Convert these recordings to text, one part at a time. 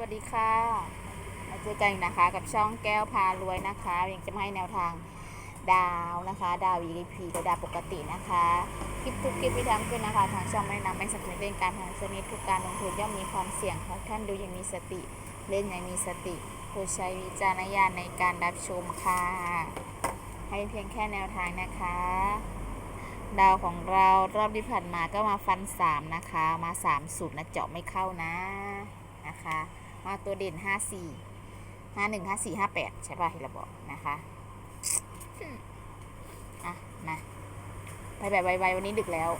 วัสดีค่ะมาเจอกันนะคะกับช่องแก้วพารวยนะคะยังจะมาให้แนวทางดาวนะคะ ดาว VIP กับดาวปกตินะคะ คลิปทุกคลิปที่ทำขึ้นนะคะ ทางช่องไม่นำไม่สนับสนุนเล่นการพนันชนิดทุกการลงทุนย่อมมีความเสี่ยงขอให้ท่านดูย่างมีสติเล่นย่างมีสติโปรดใช้วิจารณญาณในการรับชมค่ะ ให้เพียงแค่แนวทางนะคะดาวของเรารอบที่ผ่านมาก็มาฟัน 3 นะคะ มา3สุดนะเจาะไม่เข้านะนะคะ มาตัวเด่น5 4 5 1 5 4 5 8ใช่ป่ะที่เราบอกนะคะอืมอะมาไปแบบไวๆวันนี้ดึกแล้ว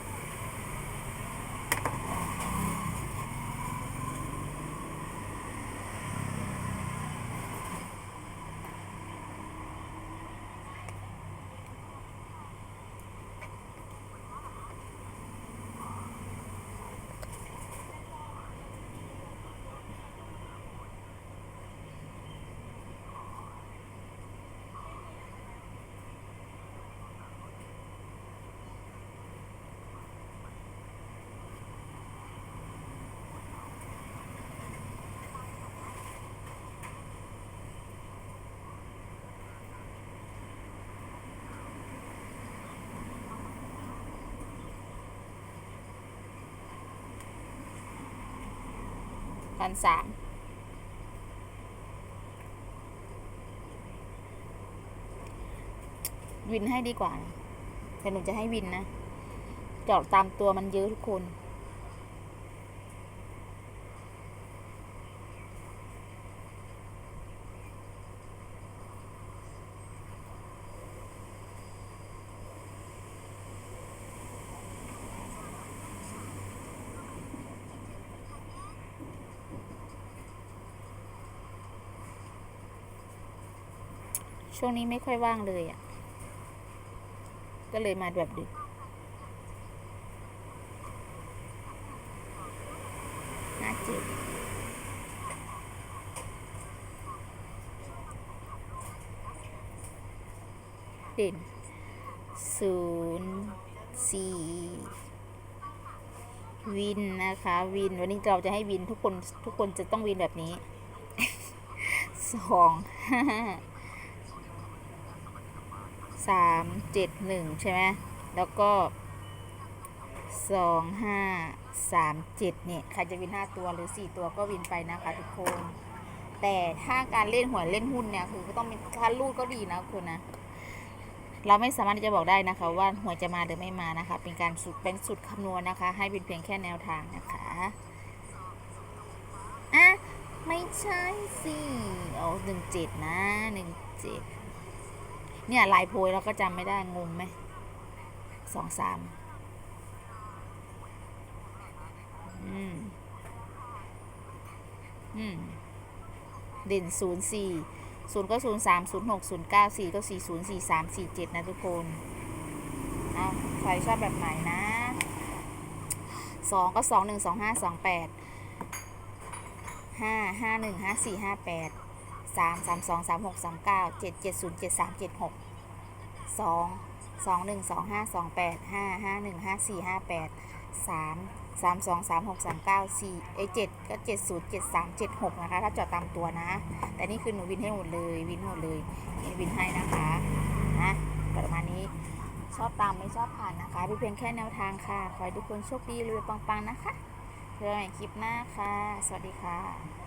พันสามวินให้ดีกว่าแต่หนูจะให้วินนะ จอดตามตัวมันเยอะทุกคน ช่วงนี้ไม่ค่อยว่างเลยอะ่ะ ก็เลยมาแบบดึกน่าเจ็บเด่นศูนย์สี่วินนะคะ วิน วันนี้เราจะให้วินทุกคน ทุกคนจะต้องวินแบบนี้สองห้า สามเจ็ดหนึ่งใช่ไหมแล้วก็สองห้าสามเจ็ดเนี่ยใครจะวินห้าตัวหรือสี่ตัวก็วินไปนะคะทุกคน แต่ถ้าการเล่นหวยเล่นหุ้นเนี่ยคือก็ต้องมีถ้ารูดก็ดีนะคุณนะเราไม่สามารถที่จะบอกได้นะคะ ว่าหวยจะมาหรือไม่มานะคะ เป็นการสุดเป็นสุดคำนวณนะคะ ให้เป็นเพียงแค่แนวทางนะคะอะไม่ใช่สิโอ้หนึ่งเจ็ดนะหนึ่งเจ็ด เนี่ยลายโพยเราก็จำไม่ได้งงไหมสองสามอืม อืม เด่นศูนย์สี่ศูนย์ก็ศูนย์สามศูนย์หกศูนย์เก้าสี่ก็สี่ศูนย์สี่สามสี่เจ็ดนะทุกคนเอาใครชอบแบบไหนนะสองก็สองหนึ่งสองห้าสองแปดห้าห้าหนึ่งห้าสี่ห้าแปด สามสามสองสามหกสามเก้าเจ็ดเจ็ดศูนย์เจ็ดสามเจ็ดหกสองสองหนึ่งสองห้าสองแปดห้าห้าหนึ่งห้าสี่ห้าแปดสามสามสองสามหกสามเก้าสี่เอเจ็ดก็เจ็ดศูนย์เจ็ดสามเจ็ดหกนะคะ ถ้าจอดตามตัวนะ แต่นี่คือหนูวินให้หมดเลยวินหมดเลยนี่วินให้นะคะนะประมาณนี้ชอบตามไม่ชอบผ่านนะคะเป็นเพียงแค่แนวทางค่ะ ขอให้ทุกคนโชคดีรวยปังๆนะคะเจอกันคลิปหน้าค่ะ สวัสดีค่ะ